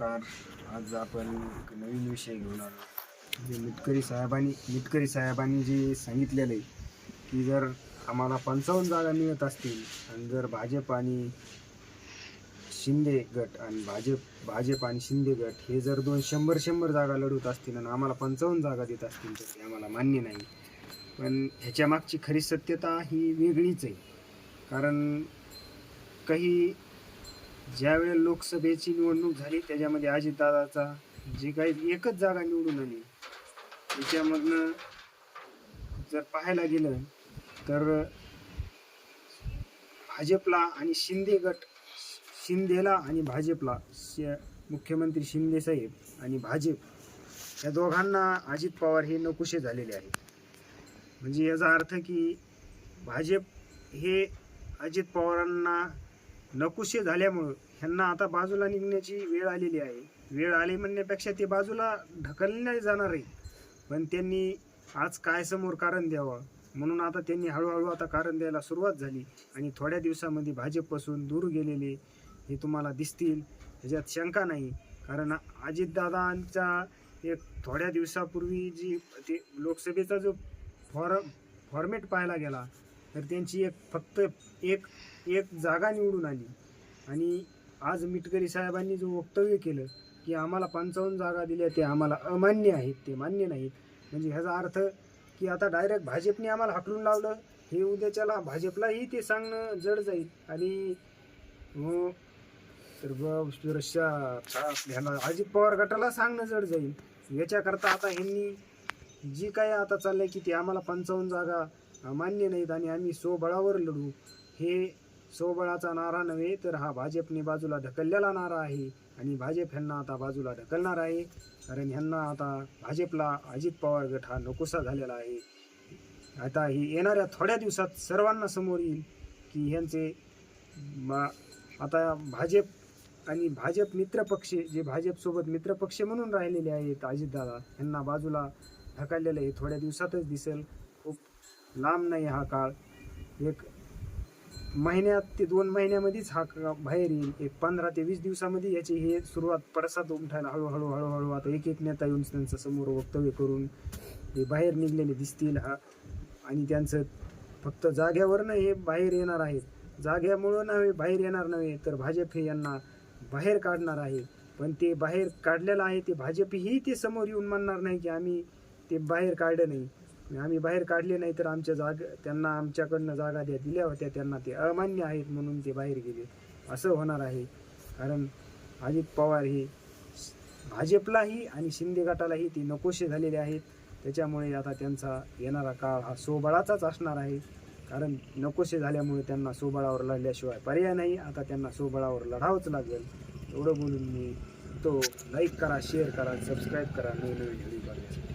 नमस्कार. आज आपण एक नवीन विषय घेऊन आलो. जे मिटकरी साहेबांनी मिटकरी साहेबांनी जे सांगितलेलं आहे की जर आम्हाला पंचावन्न जागा मिळत असतील आणि जर भाजप आणि शिंदे गट आणि भाजप भाजप आणि शिंदे गट हे जर दोन शंभर शंभर जागा लढवत असतील आणि आम्हाला पंचावन्न जागा देत असतील तर ते आम्हाला मान्य नाही. पण ह्याच्यामागची खरी सत्यता ही वेगळीच आहे. कारण काही ज्यावेळेला लोकसभेची निवडणूक झाली त्याच्यामध्ये अजितदादाचा जे काही एकच जागा निवडून आली त्याच्यामधनं जर पाहायला गेलं तर भाजपला आणि शिंदे गट शिंदेला आणि भाजपला मुख्यमंत्री शिंदे साहेब आणि भाजप या दोघांना अजित पवार हे नकुशे झालेले आहेत. म्हणजे याचा अर्थ की भाजप हे अजित पवारांना नकुशे झाल्यामुळं ह्यांना आता बाजूला निघण्याची वेळ आलेली आहे. वेळ आली म्हणण्यापेक्षा ते बाजूला ढकलले जाणार आहे. पण त्यांनी आज काय समोर कारण द्यावं? म्हणून आता त्यांनी हळूहळू आता कारण द्यायला सुरुवात झाली. आणि थोड्या दिवसामध्ये भाजपपासून दूर गेलेले हे तुम्हाला दिसतील. ह्याच्यात शंका नाही. कारण अजितदादांचा एक थोड्या दिवसापूर्वी जी ते लोकसभेचा जो फॉर फॉर्मेट पाहायला गेला तर त्यांची एक फक्त एक एक जागा निवडून आली. आणि आज मिटकरी साहेबांनी जो वक्तव्य केलं की आम्हाला पंचावन्न जागा दिल्या ते आम्हाला अमान्य आहेत ते मान्य नाहीत. म्हणजे ह्याचा अर्थ की आता डायरेक्ट भाजपने आम्हाला हाकलून लावलं हे उद्याच्याला भाजपलाही ते सांगणं जड जाईल. आणि तर ह्याला अजित पवार गटाला सांगणं जड जाईल. याच्याकरता आता ह्यांनी जी काय आता चाललंय की ते आम्हाला पंचावन्न जागा मान्य नाहीत आणि आम्ही स्वबळावर लढू हे स्वबळाचा नारा नव्हे तर हा भाजपने बाजूला ढकललेला नारा आहे आणि भाजप ह्यांना आता बाजूला ढकलणार आहे. कारण ह्यांना आता भाजपला अजित पवार गट हा नकोसा झालेला आहे. आता ही येणाऱ्या थोड्या दिवसात सर्वांना समोर येईल की ह्यांचे आता भाजप आणि भाजप मित्रपक्ष जे भाजपसोबत मित्रपक्ष म्हणून राहिलेले आहेत अजितदादा ह्यांना बाजूला ढकललेलं आहे थोड्या दिवसातच दिसेल. खूप लांब नाही हा काळ. एक महिन्यात ते दोन महिन्यामध्येच हा का- बाहेर येईल. एक पंधरा ते वीस दिवसामध्ये याची हे सुरुवात पडसाद उमठायला हळूहळू हळूहळू आता एक एक नेता येऊन त्यांचं समोर वक्तव्य करून ते बाहेर निघलेले दिसतील हा. आणि त्यांचं फक्त जाग्यावरनं हे बाहेर येणार आहेत जाग्यामुळं नव्हे बाहेर येणार नव्हे तर भाजप हे यांना बाहेर काढणार आहे. पण ते बाहेर काढलेलं आहे ते भाजपही ते समोर येऊन म्हणणार नाही की आम्ही ते बाहेर काढलं नाही. आम्ही बाहेर काढले नाही तर आमच्या जाग त्यांना आमच्याकडनं जागा द्या दिल्या होत्या त्यांना ते अमान्य आहेत म्हणून ते बाहेर गेले. असं होणार आहे. कारण अजित पवार हे भाजपलाही आणि शिंदे गटालाही ते नकोशे झालेले आहेत. त्याच्यामुळे आता त्यांचा येणारा काळ हा सोबळाचाच असणार आहे. कारण नकोशे झाल्यामुळे त्यांना सोबळावर लढल्याशिवाय पर्याय नाही. आता त्यांना सोबळावर लढावंच लागेल. एवढं बोलून मी तो लाईक करा शेअर करा सबस्क्राईब करा. नवीन नवीन व्हिडिओ बघण्यासाठी.